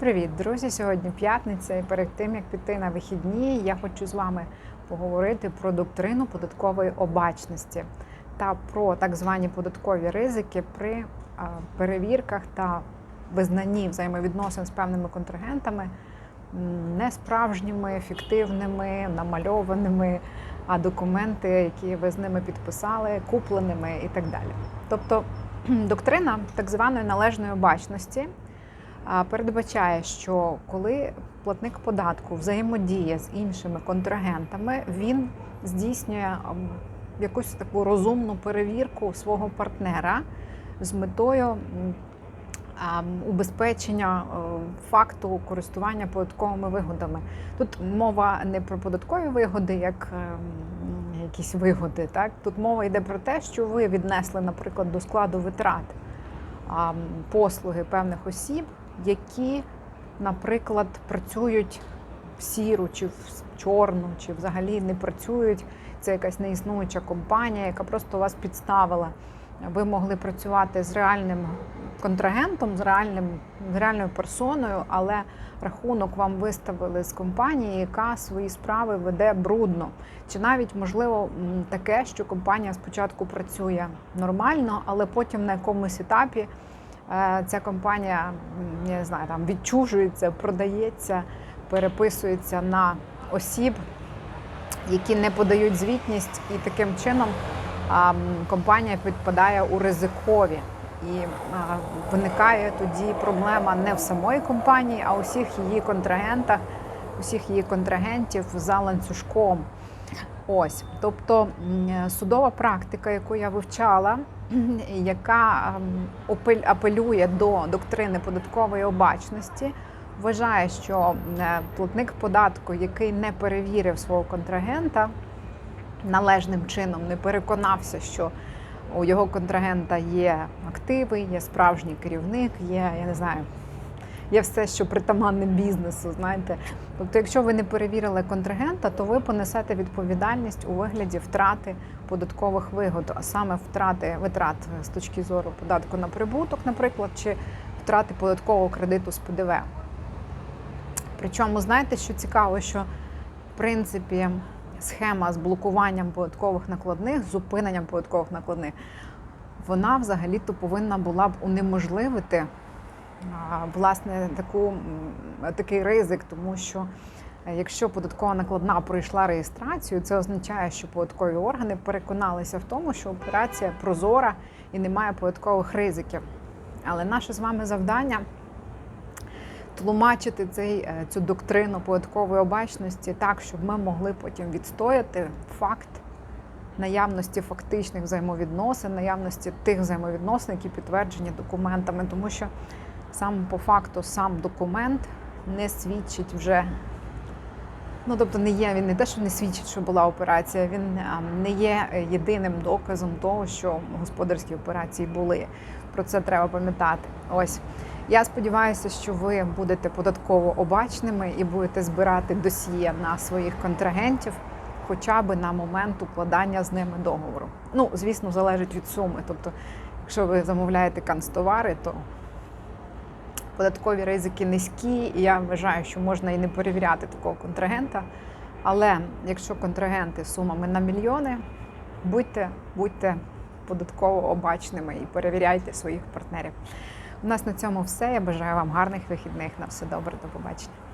Привіт, друзі! Сьогодні п'ятниця, і перед тим як піти на вихідні, я хочу з вами поговорити про доктрину податкової обачності та про так звані податкові ризики при перевірках та визнанні взаємовідносин з певними контрагентами м, несправжніми, фіктивними, намальованими, а документи, які ви з ними підписали, купленими і так далі. Тобто доктрина так званої належної обачності передбачає, що коли платник податку взаємодіє з іншими контрагентами, він здійснює якусь таку розумну перевірку свого партнера з метою убезпечення е, факту користування податковими вигодами. Тут мова не про податкові вигоди, як ем, якісь вигоди. Так тут мова йде про те, що ви віднесли, наприклад, до складу витрат послуги певних осіб, які, наприклад, працюють в сіру чи в чорну, чи взагалі не працюють. Це якась неіснуюча компанія, яка просто вас підставила. Ви могли працювати з реальним контрагентом, з реальним з реальною персоною, але рахунок вам виставили з компанії, яка свої справи веде брудно. Чи навіть можливо таке, що компанія спочатку працює нормально, але потім на якомусь етапі ця компанія не знаю, там відчужується, продається, переписується на осіб, які не подають звітність, і таким чином компанія підпадає у ризикові. І а, виникає тоді проблема не в самої компанії, а у всіх її контрагентах, усіх її контрагентів за ланцюжком. Ось, тобто судова практика, яку я вивчала, яка ем, апелює до доктрини податкової обачності, вважає, що е, платник податку, який не перевірив свого контрагента належним чином, не переконався, що у його контрагента є активи, є справжній керівник, є, я не знаю, є все, що притаманне бізнесу. Знаєте, тобто, якщо ви не перевірили контрагента, то ви понесете відповідальність у вигляді втрати податкових вигод, а саме втрати витрат з точки зору податку на прибуток, наприклад, чи втрати податкового кредиту з ПДВ. Причому, знаєте, що цікаво, що в принципі схема з блокуванням податкових накладних, зупиненням податкових накладних, вона взагалі-то повинна була б унеможливити власне таку, такий ризик, тому що е, якщо податкова накладна пройшла реєстрацію, це означає, що податкові органи переконалися в тому, що операція прозора і немає податкових ризиків. Але наше з вами завдання тлумачити цей, е, цю доктрину податкової обачності так, щоб ми могли потім відстояти факт наявності фактичних взаємовідносин, наявності тих взаємовідносин, які підтверджені документами, тому що сам по факту сам документ не свідчить вже. Ну, тобто не є, він не те, що не свідчить, що була операція, він не є єдиним доказом того, що господарські операції були. Про це треба пам'ятати. Ось я сподіваюся, що ви будете податково обачними і будете збирати досьє на своїх контрагентів, хоча б на момент укладання з ними договору. Ну, звісно, залежить від суми. Тобто, якщо ви замовляєте канцтовари, то податкові ризики низькі, і я вважаю, що можна і не перевіряти такого контрагента. Але якщо контрагенти сумами на мільйони, будьте, будьте податково обачними і перевіряйте своїх партнерів. У нас на цьому все. Я бажаю вам гарних вихідних. На все добре, до побачення.